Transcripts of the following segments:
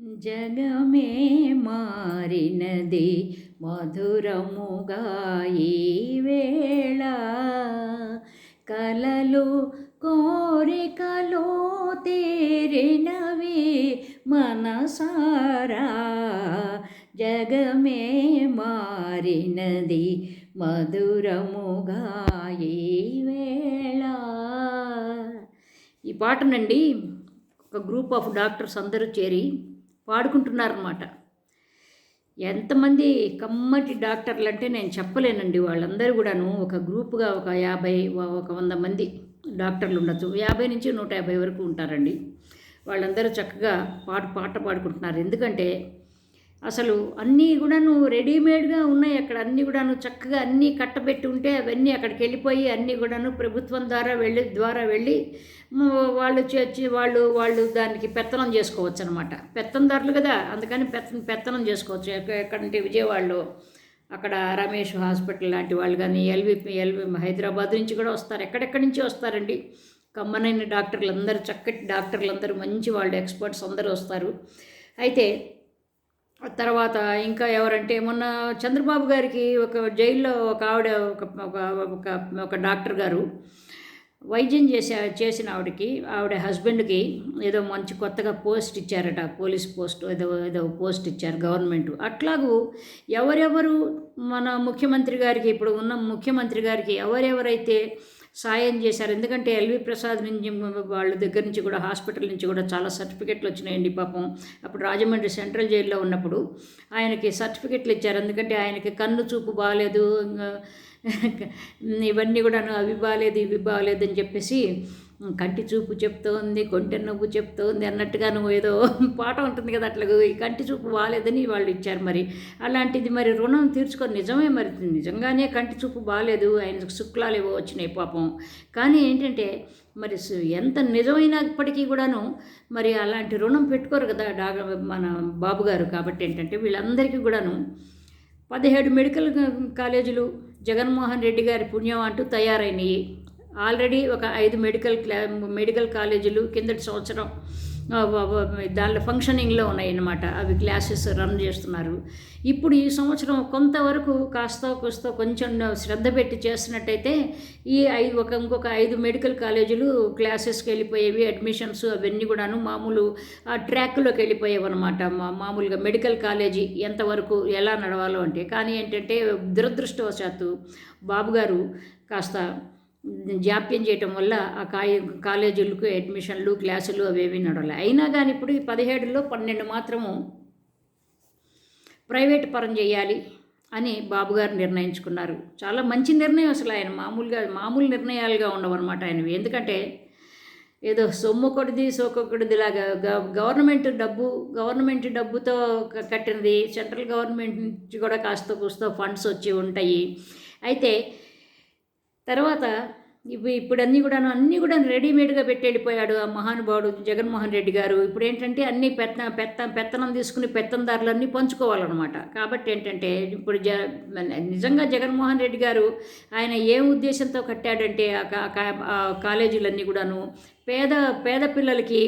జగమే మారినది మధురముగా ఈ వేళ. కలలు కోరికలు తీరినవి మనసారా. జగమే మారినది మధురముగా ఈ వేళ. ఈ పాటనండి ఒక గ్రూప్ ఆఫ్ డాక్టర్స్ అందరూ చేరి పాడుకుంటున్నారన్నమాట ఎంతమంది కమ్మటి డాక్టర్లు అంటే నేను చెప్పలేనండి. వాళ్ళందరూ కూడాను ఒక గ్రూపుగా ఒక యాభై ఒక వంద మంది డాక్టర్లు ఉండొచ్చు. యాభై నుంచి నూట యాభై వరకు ఉంటారండి. వాళ్ళందరూ చక్కగా పాట పాట పాడుకుంటున్నారు. ఎందుకంటే అసలు అన్నీ కూడాను రెడీమేడ్గా ఉన్నాయి అక్కడ. అన్నీ కూడాను చక్కగా అన్నీ కట్టబెట్టి ఉంటే అవన్నీ అక్కడికి వెళ్ళిపోయి అన్నీ కూడాను ప్రభుత్వం ద్వారా వెళ్ళి ద్వారా వెళ్ళి వాళ్ళు చేర్చి వాళ్ళు వాళ్ళు దానికి పెత్తనం చేసుకోవచ్చు అనమాట పెత్తందారులు కదా అందుకని పెత్త పెత్తనం చేసుకోవచ్చు. ఎక్కడంటే విజయవాడలో అక్కడ రమేష్ హాస్పిటల్ లాంటి వాళ్ళు కానీ ఎల్వి ఎల్వి హైదరాబాద్ నుంచి కూడా వస్తారు. ఎక్కడెక్కడి నుంచి వస్తారండి? కమ్మనైన డాక్టర్లు అందరూ చక్కటి డాక్టర్లు అందరూ మంచి వాళ్ళు ఎక్స్పర్ట్స్ అందరూ వస్తారు. అయితే తర్వాత ఇంకా ఎవరంటే మొన్న చంద్రబాబు గారికి ఒక జైల్లో ఒక ఆవిడ ఒక ఒక- ఒక ఒక డాక్టర్ గారు వైద్యం చేసే చేసిన ఆవిడకి ఆవిడ హస్బెండ్కి ఏదో మంచి కొత్తగా పోస్ట్ ఇచ్చారట పోలీస్ పోస్ట్ ఏదో ఏదో పోస్ట్ ఇచ్చారు గవర్నమెంట్. అట్లాగూ ఎవరెవరు మన ముఖ్యమంత్రి గారికి ఇప్పుడు ఉన్న ముఖ్యమంత్రి గారికి ఎవరెవరైతే సాయం చేశారు. ఎందుకంటే ఎల్వి ప్రసాద్ నుంచి వాళ్ళ దగ్గర నుంచి కూడా హాస్పిటల్ నుంచి కూడా చాలా సర్టిఫికెట్లు వచ్చినాయండి పాపం. అప్పుడు రాజమండ్రి సెంట్రల్ జైల్లో ఉన్నప్పుడు ఆయనకి సర్టిఫికెట్లు ఇచ్చారు. ఎందుకంటే ఆయనకి కన్ను చూపు బాగాలేదు ఇవన్నీ కూడా అవి బాగాలేదు ఇవి బాగాలేదు అని చెప్పేసి కంటి చూపు చెప్తోంది కొంటె నవ్వు చెప్తోంది అన్నట్టుగా నువ్వు ఏదో పాట ఉంటుంది కదా అట్లా ఈ కంటి చూపు బాగాలేదని వాళ్ళు ఇచ్చారు మరి. అలాంటిది మరి రుణం తీర్చుకొని నిజమే మరి నిజంగానే కంటి చూపు బాగాలేదు ఆయనకు శుక్లాలు ఏవో వచ్చినాయి పాపం. కానీ ఏంటంటే మరి ఎంత నిజమైనప్పటికీ కూడాను మరి అలాంటి రుణం పెట్టుకోరు కదా డాక్టర్ మన బాబు గారు కాబట్టి ఏంటంటే వీళ్ళందరికీ కూడాను పదిహేడు మెడికల్ కాలేజీలు జగన్మోహన్ రెడ్డి గారి పుణ్యం అంటూ తయారైనవి ఆల్రెడీ ఒక ఐదు మెడికల్ క్లా మెడికల్ కాలేజీలు కిందటి సంవత్సరం దానిలో ఫంక్షనింగ్లో ఉన్నాయన్నమాట. అవి క్లాసెస్ రన్ చేస్తున్నారు. ఇప్పుడు ఈ సంవత్సరం కొంతవరకు కాస్త కొస్త కొంచెం శ్రద్ధ పెట్టి చేస్తున్నట్టయితే ఈ ఐదు ఒక ఇంకొక ఐదు మెడికల్ కాలేజీలు క్లాసెస్కి వెళ్ళిపోయేవి అడ్మిషన్స్ అవన్నీ కూడాను మామూలు ఆ ట్రాక్లోకి వెళ్ళిపోయేవి అనమాట మా మామూలుగా మెడికల్ కాలేజీ ఎంతవరకు ఎలా నడవాలో అంటే కానీ ఏంటంటే దురదృష్టవశాత్తు బాబు గారు కాస్త జాప్యం చేయటం వల్ల ఆ కాయ కాలేజీలకు అడ్మిషన్లు క్లాసులు అవేవి నడవలే. అయినా కానీ ఇప్పుడు ఈ పదిహేడులో పన్నెండు మాత్రము ప్రైవేట్ పరం చేయాలి అని బాబుగారు నిర్ణయించుకున్నారు. చాలా మంచి నిర్ణయం అసలు ఆయన. మామూలుగా మామూలు నిర్ణయాలుగా ఉండవన్నమాట ఆయనవి. ఎందుకంటే ఏదో సొమ్ము కొడిది సోకొకటిదిలాగా గవర్నమెంట్ డబ్బు గవర్నమెంట్ డబ్బుతో కట్టినది సెంట్రల్ గవర్నమెంట్ నుంచి కూడా కాస్త కూస్తో ఫండ్స్ వచ్చి ఉంటాయి. అయితే తర్వాత ఇవి ఇప్పుడు అన్నీ కూడా అన్నీ కూడా రెడీమేడ్గా పెట్టి వెళ్ళిపోయాడు ఆ మహానుభావుడు జగన్మోహన్ రెడ్డి గారు. ఇప్పుడు ఏంటంటే అన్ని పెత్త పెత్త పెత్తనం తీసుకుని పెత్తందారులన్నీ పంచుకోవాలన్నమాట. కాబట్టి ఏంటంటే ఇప్పుడు జ నిజంగా జగన్మోహన్ రెడ్డి గారు ఆయన ఏ ఉద్దేశంతో కట్టాడంటే ఆ కా- ఆ కాలేజీలన్నీ కూడాను పేద పేద పిల్లలకి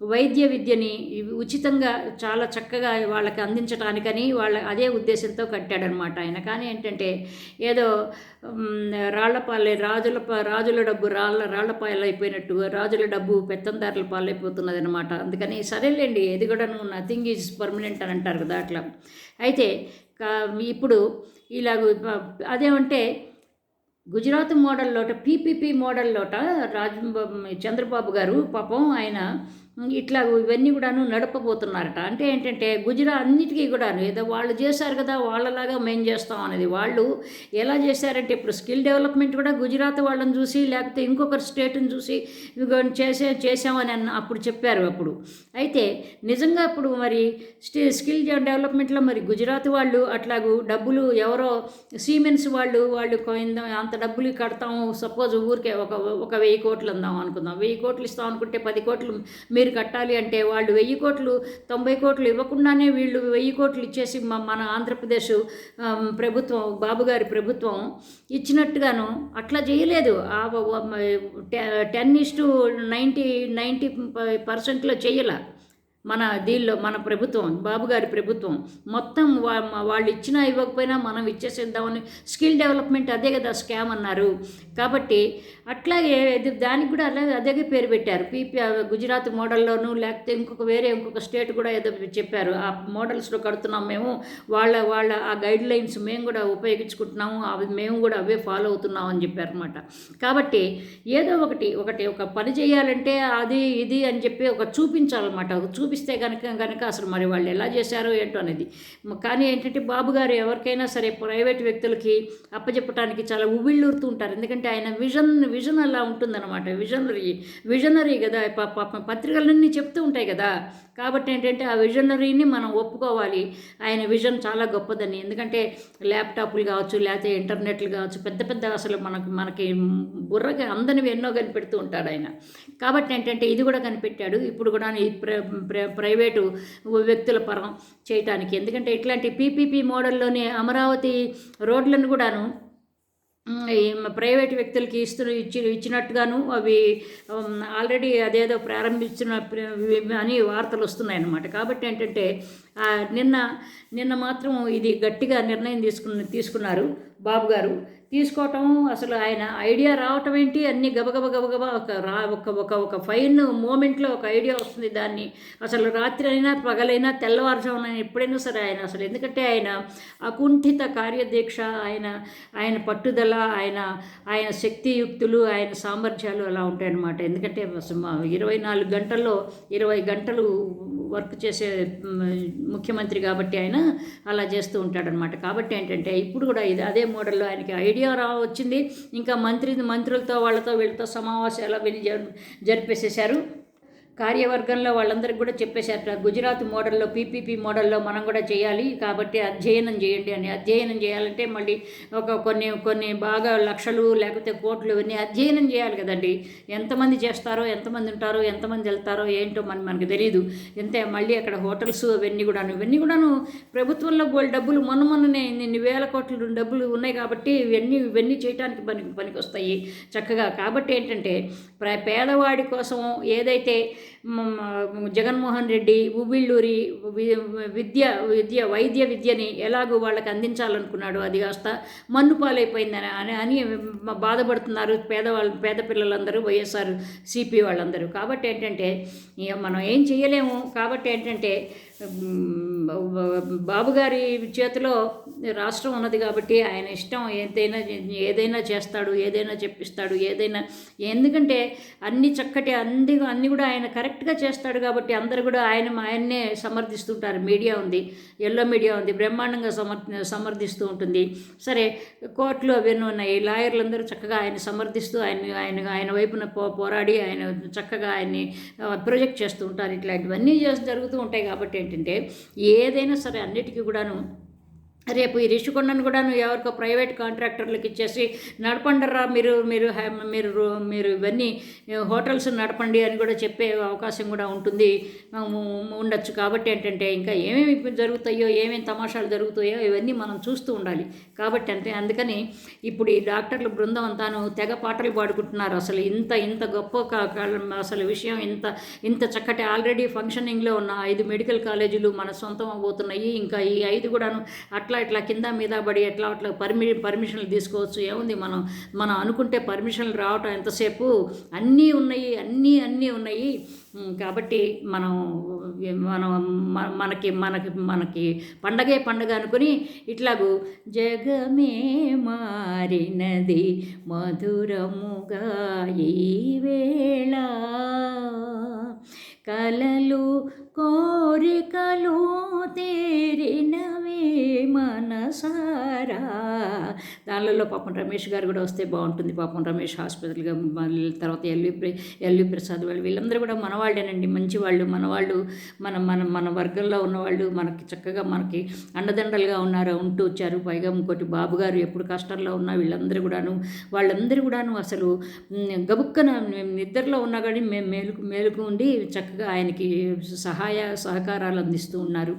వైద్య విద్యని ఉచితంగా చాలా చక్కగా వాళ్ళకి అందించడానికని వాళ్ళ అదే ఉద్దేశంతో కట్టాడనమాట ఆయన. కానీ ఏంటంటే ఏదో మ్, రాజుల పా- రాజుల డబ్బు రాళ్ళ రాళ్ళపాలు అయిపోయినట్టు రాజుల డబ్బు పెత్తందారుల పాలైపోతున్నది అనమాట అందుకని సరేలేండి ఇది కూడా నువ్వు నథింగ్ ఈజ్ పర్మనెంట్ అని అంటారు కదా అట్లా. అయితే కా- ఇప్పుడు ఇలాగ అదేమంటే గుజరాత్ మోడల్లోట పీపీపీ మోడల్లోట రాజ చంద్రబాబు గారు పాపం ఆయన ఇట్లా ఇవన్నీ కూడాను నడపబోతున్నారట. అంటే ఏంటంటే గుజరాత్ అన్నిటికీ కూడాను ఏదో వాళ్ళు చేశారు కదా వాళ్ళలాగా మేము చేస్తాం అనేది. వాళ్ళు ఎలా చేశారంటే ఇప్పుడు స్కిల్ డెవలప్మెంట్ కూడా గుజరాత్ వాళ్ళని చూసి లేకపోతే ఇంకొకరు స్టేట్ని చూసి చేసే చేసామని అన్న అప్పుడు చెప్పారు అప్పుడు. అయితే నిజంగా ఇప్పుడు మరి స్కిల్ డెవలప్మెంట్లో మరి గుజరాత్ వాళ్ళు అట్లాగూ డబ్బులు ఎవరో సీమెన్స్ వాళ్ళు వాళ్ళు అంత డబ్బులు కడతాము. సపోజ్ ఊరికే ఒక ఒక వెయ్యి కోట్లు అందాం అనుకుందాం. వెయ్యి కోట్లు ఇస్తాం అనుకుంటే పది కోట్లు మీరు కట్టాలి అంటే వాళ్ళు వెయ్యి కోట్లు తొంభై కోట్లు ఇవ్వకుండానే వీళ్ళు వెయ్యి కోట్లు ఇచ్చేసి మన ఆంధ్రప్రదేశ్ ప్రభుత్వం బాబు గారి ప్రభుత్వం ఇచ్చినట్టుగాను అట్లా చేయలేదు. ఆ టె- ten is to ninety ninety పర్సెంట్లో చేయలే. మన దీనిలో మన ప్రభుత్వం బాబు గారి ప్రభుత్వం మొత్తం వా వాళ్ళు ఇచ్చినా ఇవ్వకపోయినా మనం ఇచ్చేసేద్దామని స్కిల్ డెవలప్మెంట్ అదే కదా స్కామ్ అన్నారు. కాబట్టి అట్లాగే దానికి కూడా అలాగే అదే పేరు పెట్టారు. పీపీ గుజరాత్ మోడల్లోనూ లేకపోతే ఇంకొక వేరే ఇంకొక స్టేట్ కూడా ఏదో చెప్పారు. ఆ మోడల్స్లో కడుతున్నాం మేము వాళ్ళ వాళ్ళ ఆ గైడ్ లైన్స్ మేము కూడా ఉపయోగించుకుంటున్నాము అవి మేము కూడా అవే ఫాలో అవుతున్నాం అని చెప్పారు అనమాట కాబట్టి ఏదో ఒకటి ఒకటి ఒక పని చేయాలంటే అది ఇది అని చెప్పి ఒక చూపించాలన్నమాట. చూపి చూపిస్తే కనుక కనుక అసలు మరి వాళ్ళు ఎలా చేశారో ఏంటో అనేది. కానీ ఏంటంటే బాబు గారు ఎవరికైనా సరే ప్రైవేట్ వ్యక్తులకి అప్పచెప్పడానికి చాలా ఉవ్విళ్ళూరుతూ ఉంటారు. ఎందుకంటే ఆయన విజన్ విజన్ అలా ఉంటుందన్నమాట. విజనరీ విజనరీ కదా. పత్రికలన్నీ చెప్తూ ఉంటాయి కదా. కాబట్టి ఏంటంటే ఆ విజనరీని మనం ఒప్పుకోవాలి. ఆయన విజన్ చాలా గొప్పదని. ఎందుకంటే ల్యాప్టాప్లు కావచ్చు లేకపోతే ఇంటర్నెట్లు కావచ్చు పెద్ద పెద్ద అసలు మనకు మనకి బుర్రకి అందనివి ఎన్నో కనిపెడుతూ ఉంటాడు ఆయన. కాబట్టి ఏంటంటే ఇది కూడా కనిపెట్టాడు. ఇప్పుడు కూడా ఈ ప్రైవేటు వ్యక్తుల పరం చేయటానికి. ఎందుకంటే ఇట్లాంటి పీపీపీ మోడల్లోనే అమరావతి రోడ్లను కూడాను ప్రైవేట్ వ్యక్తులకి ఇస్తు ఇచ్చి ఇచ్చినట్టుగాను అవి ఆల్రెడీ అదేదో ప్రారంభించిన అని వార్తలు వస్తున్నాయి అన్నమాట కాబట్టి ఏంటంటే నిన్న నిన్న మాత్రం ఇది గట్టిగా నిర్ణయం తీసుకున్న తీసుకున్నారు బాబు గారు తీసుకోవటం అసలు ఆయన ఐడియా రావటం ఏంటి? అన్ని గబగబ గబగబ ఒక రా ఒక ఒక ఒక ఫైన్ మూమెంట్లో ఒక ఐడియా వస్తుంది దాన్ని. అసలు రాత్రి అయినా పగలైనా తెల్లవారుజామున ఎప్పుడైనా సరే ఆయన అసలు ఎందుకంటే ఆయన అకుంఠిత కార్యదీక్ష ఆయన ఆయన పట్టుదల ఆయన ఆయన శక్తియుక్తులు ఆయన సామర్థ్యాలు అలా ఉంటాయన్నమాట. ఎందుకంటే ఇరవై నాలుగు గంటల్లో ఇరవై గంటలు వర్క్ చేసే ముఖ్యమంత్రి కాబట్టి ఆయన అలా చేస్తూ ఉంటాడనమాట కాబట్టి ఏంటంటే ఇప్పుడు కూడా ఇది అదే మోడల్లో ఆయనకి ఐడియా రా వచ్చింది. ఇంకా మంత్రి మంత్రులతో వాళ్ళతో వీళ్ళతో సమావేశాలు వెళ్ళి జరిపేసేశారు. కార్యవర్గంలో వాళ్ళందరికీ కూడా చెప్పేశారట గుజరాత్ మోడల్లో పీపీపీ మోడల్లో మనం కూడా చేయాలి కాబట్టి అధ్యయనం చేయండి అని. అధ్యయనం చేయాలంటే మళ్ళీ ఒక కొన్ని కొన్ని బాగా లక్షలు లేకపోతే కోట్లు ఇవన్నీ అధ్యయనం చేయాలి కదండి. ఎంతమంది చేస్తారో ఎంతమంది ఉంటారో ఎంతమంది వెళ్తారో ఏంటో మన మనకు తెలియదు ఇంతే మళ్ళీ అక్కడ హోటల్స్ అవన్నీ కూడాను ఇవన్నీ కూడాను ప్రభుత్వంలో గోల్ డబ్బులు మొన్న మొన్ననే ఇన్ని వేల కోట్ల డబ్బులు ఉన్నాయి కాబట్టి ఇవన్నీ ఇవన్నీ చేయడానికి పనికి పనికి వస్తాయి చక్కగా. కాబట్టి ఏంటంటే పేదవాడి కోసం ఏదైతే జగన్మోహన్ రెడ్డి ఉబిళ్ళూరి విద్య విద్య వైద్య విద్యని ఎలాగో వాళ్ళకి అందించాలనుకున్నాడు అది కాస్త మన్నుపాలైపోయిందని అని అని బాధపడుతున్నారు పేదవాళ్ళు పేద పిల్లలందరూ వైఎస్ఆర్ సిపి వాళ్ళందరూ. కాబట్టి ఏంటంటే మనం ఏం చేయలేము. కాబట్టి ఏంటంటే బాబుగారి చేతిలో రాష్ట్రం ఉన్నది కాబట్టి ఆయన ఇష్టం ఏదైనా ఏదైనా చేస్తాడు ఏదైనా చెప్పిస్తాడు ఏదైనా ఎందుకంటే అన్ని చక్కటి అన్ని అన్ని కూడా ఆయన కరెక్ట్గా చేస్తాడు కాబట్టి అందరు కూడా ఆయన ఆయన్నే సమర్థిస్తుంటారు. మీడియా ఉంది ఎల్లో మీడియా ఉంది బ్రహ్మాండంగా సమర్ సమర్థిస్తూ ఉంటుంది. సరే కోర్టులు అవన్నీ ఉన్నాయి. లాయర్లందరూ చక్కగా ఆయన సమర్థిస్తూ ఆయన ఆయన ఆయన వైపున పో పోరాడి ఆయన చక్కగా ఆయన్ని ప్రొజెక్ట్ చేస్తూ ఉంటారు. ఇట్లాంటివన్నీ జరుగుతూ ఉంటాయి కాబట్టి ఏంటంటే ఏదైనా సరే అన్నిటికీ కూడాను రేపు ఈ రిషికొండను కూడా ఎవరికో ప్రైవేట్ కాంట్రాక్టర్లకు ఇచ్చేసి నడపండరా మీరు మీరు మీరు మీరు ఇవన్నీ హోటల్స్ నడపండి అని కూడా చెప్పే అవకాశం కూడా ఉంటుంది. ఉండొచ్చు. కాబట్టి ఏంటంటే ఇంకా ఏమేమి జరుగుతాయో ఏమేమి తమాషాలు జరుగుతాయో ఇవన్నీ మనం చూస్తూ ఉండాలి. కాబట్టి అంటే అందుకని ఇప్పుడు ఈ డాక్టర్ల బృందం అంతాను తెగ పాటలు పాడుకుంటున్నారు. అసలు ఇంత ఇంత గొప్ప అసలు విషయం ఇంత ఇంత చక్కటి ఆల్రెడీ ఫంక్షనింగ్లో ఉన్న ఐదు మెడికల్ కాలేజీలు మన సొంతం అవబోతున్నాయి. ఇంకా ఈ ఐదు కూడాను అట్లా ఇట్లా ఇట్లా కింద మీద పడి ఎట్లా అట్లా పర్మి పర్మిషన్లు తీసుకోవచ్చు. ఏముంది మనం మనం అనుకుంటే పర్మిషన్లు రావటం ఎంతసేపు? అన్నీ ఉన్నాయి అన్నీ అన్నీ ఉన్నాయి. కాబట్టి మనం మనం మనకి మనకి మనకి పండగే పండగ అనుకుని ఇట్లాగూ జగమే మారినది మధురముగా ఈవేళ వేళ. కలలు కోరికలు తీరినవి మనసారా? దానిలో పాపం రమేష్ గారు కూడా వస్తే బాగుంటుంది. పాపం రమేష్ హాస్పిటల్గా మళ్ళీ తర్వాత ఎల్వి ఎల్వి ప్రసాద్ వాళ్ళు వీళ్ళందరూ కూడా మనవాళ్ళేనండి మంచి వాళ్ళు మనవాళ్ళు మన మన మన వర్గంలో ఉన్నవాళ్ళు మనకి చక్కగా మనకి అండదండలుగా ఉన్నారు ఉంటూ వచ్చారు. పైగా ఇంకోటి బాబు గారు ఎప్పుడు కష్టంలో ఉన్నా వీళ్ళందరూ కూడాను వాళ్ళందరూ కూడాను అసలు గబుక్కన నిద్రలో ఉన్నా కానీ మేము మేలుకు మేలుకు ఉండి చక్కగా ఆయనకి సహాయ సహకారాలు అందిస్తూ ఉన్నారు.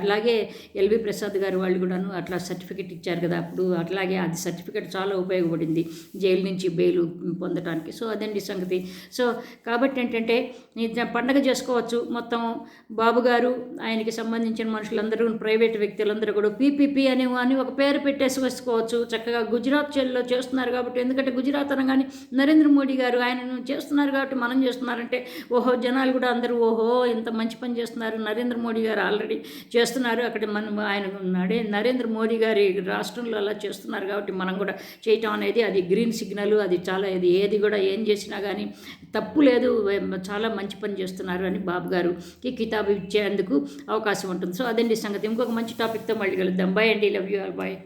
అలాగే ఎల్వి ప్రసాద్ గారు వాళ్ళు కూడాను అట్లా సర్టిఫికెట్ ఇచ్చారు కదా అప్పుడు. అట్లాగే అది సర్టిఫికెట్ చాలా ఉపయోగపడింది జైలు నుంచి బెయిల్ పొందడానికి సో అదండి సంగతి. సో కాబట్టి ఏంటంటే పండగ చేసుకోవచ్చు. మొత్తం బాబు గారు ఆయనకి సంబంధించిన మనుషులందరూ ప్రైవేట్ వ్యక్తులందరూ కూడా పీపీపీ అని అని ఒక పేరు పెట్టేసి వేసుకోవచ్చు చక్కగా గుజరాత్ చెల్లో చేస్తున్నారు కాబట్టి ఎందుకంటే గుజరాత్ అనగానే నరేంద్ర మోడీ గారు ఆయనను చేస్తున్నారు కాబట్టి మనం చేస్తున్నారంటే ఓహో జనాలు కూడా అందరూ ఓహో ఇంత మంచి పని చేస్తున్నారు. నరేంద్ర మోడీ గారు ఆల్రెడీ చేస్తున్నారు. అక్కడ మనం ఆయన ఉన్నాడే. నరేంద్ర మోడీ గారి రాష్ట్రంలో అలా చేస్తున్నారు కాబట్టి మనం కూడా చేయటం అనేది అది గ్రీన్ సిగ్నల్ అది చాలా ఇది. ఏది కూడా ఏం చేసినా కానీ తప్పు లేదు చాలా మంచి పని చేస్తున్నారు అని బాబు గారుకి కితాబు ఇచ్చేందుకు అవకాశం ఉంటుంది. సో అదండి సంగతి. ఇంకొక మంచి టాపిక్తో మళ్ళీ కలుద్దాం. బాయ్ అండి. Love you all bye